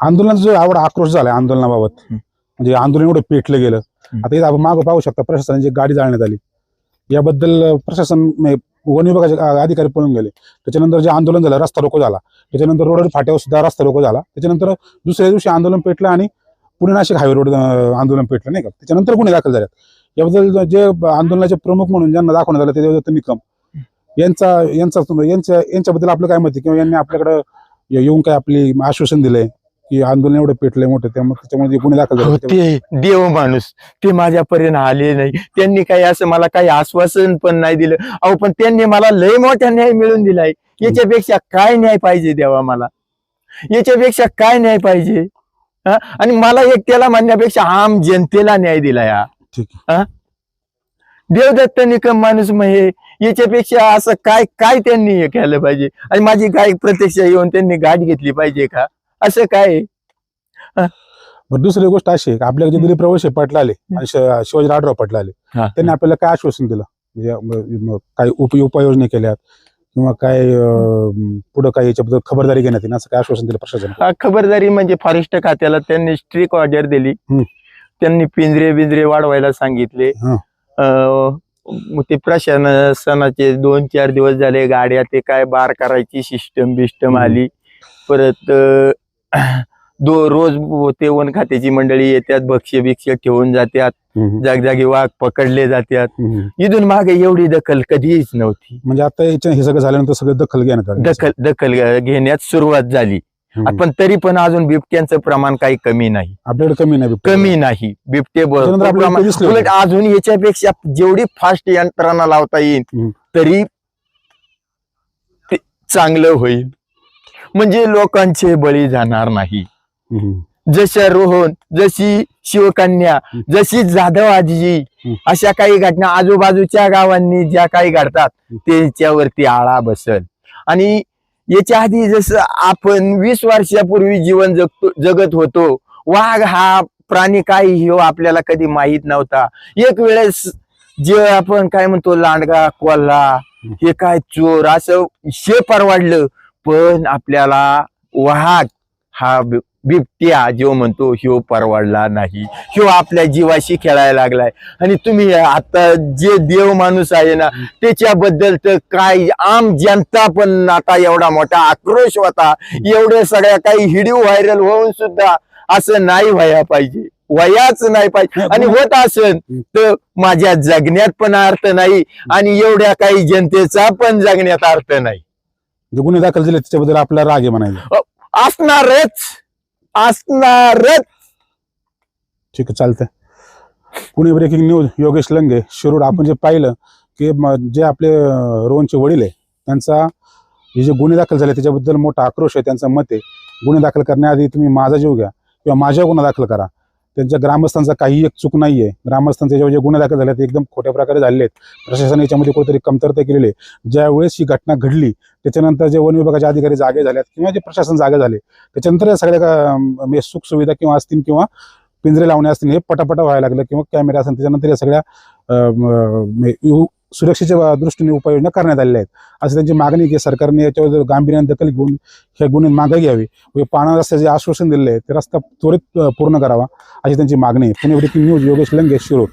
आंदोलनाचा जो आवड आक्रोश झाला आंदोलनाबाबत. म्हणजे आंदोलन एवढं पेटलं गेलं. आता इथं आपण मागं पाहू शकता प्रशासनाची गाडी जाळण्यात आली. याबद्दल प्रशासन म्हणजे वन विभागाचे अधिकारी पळून गेले. त्याच्यानंतर जे आंदोलन झालं रस्ता रोको झाला. त्याच्यानंतर रोड फाट्यावर सुद्धा रस्ता रोको झाला. त्याच्यानंतर दुसऱ्या दिवशी आंदोलन पेटलं आणि पुणे नाशिक हायवे रोड आंदोलन पेटलं नाही का? त्याच्यानंतर गुन्हे दाखल झाल्यात याबद्दल जे आंदोलनाचे प्रमुख म्हणून ज्यांना दाखवण्यात आलं ते देवदत्त निकम. यांचा यांचा यांच्या यांच्याबद्दल आपलं काय मत आहे? किंवा यांनी आपल्याकडं येऊन काय आपली आश्वासन दिलंय? की आंदोलन एवढं पेटलंय मोठं त्यामुळे त्याच्यामध्ये गुन्हे दाखल हो ते देव माणूस ते माझ्यापर्यंत आले नाही. त्यांनी काही असं मला काही आश्वासन पण नाही दिलं. अहो पण त्यांनी मला लय मोठा न्याय मिळून दिलाय. याच्यापेक्षा काय न्याय पाहिजे देवा मला? याच्यापेक्षा काय न्याय पाहिजे? हा? आणि मला एक त्याला म्हणण्यापेक्षा आम जनतेला न्याय दिला या. ठीक देवदत्त निकम माणूस मग हे याच्यापेक्षा असं काय काय त्यांनी हे केलं पाहिजे? आणि माझी गाय प्रत्यक्ष येऊन त्यांनी गाठ घेतली पाहिजे का? असं काय दुसरी गोष्ट अशी आहे की आपल्याला जे दिलीप प्रवेश पाटील आले आणि श- शिवाजी राठराव पाटील आले. त्यांनी आपल्याला काय आश्वासन दिलं? म्हणजे म- म- काय उप उपाययोजना केल्यात किंवा काय अं, पुढं काय याच्याबद्दल खबरदारी घेण्यात येईल असं काय आश्वासन दिलं प्रशासन हा, खबरदारी म्हणजे फॉरेस्ट खात्याला त्यांनी स्ट्रिक ऑर्डर दिली. हम्म. त्यांनी पिंजरे बिंजरे वाढवायला सांगितले. हा. अं, मग ते प्रशासनाचे दोन चार दिवस झाले गाड्या ते काय बार करायची सिस्टम बिस्टम हम्म. आली. परत अं, दो रोज ते वन खात्याची मंडळी येतात भक्ष्य भिक्ष्य ठेवून जातात जागजागी वाघ पकडले जातात. इथून मागे एवढी दखल कधीच नव्हती म्हणजे आता याच्या हे सगळं झाल्यानंतर सगळं दखल घेण्यात दखल दखल घेण्यात सुरुवात झाली. पण तरी पण अजून बिबट्यांचं प्रमाण काही कमी नाही आपल्याकडे कमी नाही. कमी नाही बिबटे उलट. अजून याच्यापेक्षा जेवढी फास्ट यंत्रणा लावता येईल. तरी ते चांगलं होईल म्हणजे लोकांचे बळी जाणार नाही. जशा रोहन जशी शिवकन्या जशी जाधव आजी. अशा काही घटना आजूबाजूच्या गावांनी ज्या काही घडतात त्याच्यावरती आळा बसल. आणि याच्या आधी जसं आपण वीस वर्षापूर्वी जीवन जगतो जगत होतो वाघ हा प्राणी काय हो आपल्याला कधी माहीत नव्हता. एक वेळेस जे आपण काय म्हणतो लांडगा कोल्हा हे काय चोर असं शे परवाडलं. पण आपल्याला वाघ हा बिबट्या जो म्हणतो ह्यो परवडला नाही. ह्यो आपल्या जीवाशी खेळायला लागलाय. आणि तुम्ही आता जे देव माणूस आहे ना त्याच्याबद्दल तर काय आम जनता पण आता एवढा मोठा आक्रोश होता. एवढे सगळ्या काही व्हिडिओ व्हायरल होऊन सुद्धा असं नाही व्हायला पाहिजे. वयाच नाही पाहिजे. आणि होत असेल तर माझ्या जगण्यात पण अर्थ नाही आणि एवढ्या काही जनतेचा पण जगण्यात अर्थ नाही. जे गुन्हे दाखल झाले त्याच्याबद्दल आपला राग आहे म्हणायचं. असणारच असणारच. ठीक आहे चालतंय. Pune breaking news Yogesh Lange Shirur. आपण जे पाहिलं की म- जे आपले अं, रोहनचे वडील आहे त्यांचा हे जे गुन्हे दाखल झाले त्याच्याबद्दल मोठा आक्रोश आहे त्यांचं मत आहे. गुन्हे दाखल करण्याआधी तुम्ही माझा जीव घ्या किंवा माझ्या गुन्हा दाखल करा. त्यांच्या ग्रामस्थांचा काही एक चूक नाही आहे ग्रामस्थांचे जेव्हा जे गुन्हे दाखल झाले ते एकदम खोट्या प्रकारे झालेले आहेत. प्रशासन याच्यामध्ये कुठेतरी कमतरता केलेली आहे. ज्यावेळेस ही घटना घडली त्याच्यानंतर जे वन विभागाचे अधिकारी जागे झाल्यात किंवा जे प्रशासन जागे झाले त्याच्यानंतर या सगळ्या म्हणजे सुखसुविधा किंवा असतील किंवा पिंजरे लावणे असतील हे पटापटा व्हायला लागलं किंवा कॅमेरे असतील त्याच्यानंतर या सगळ्या म्हणजे सुरक्षेच्या दृष्टीने उपाययोजना करण्यात आलेल्या आहेत. असं त्यांची मागणी की सरकारने याच्यावर गांभीर्याने दखल घेऊन ह्या गुन्हे मागे घ्यावी व पाणा रस्त्याचे आश्वासन दिलेले आहे ते रस्ता त्वरित पूर्ण करावा अशी त्यांची मागणी आहे. Pune breaking news Yogesh Lange Shirod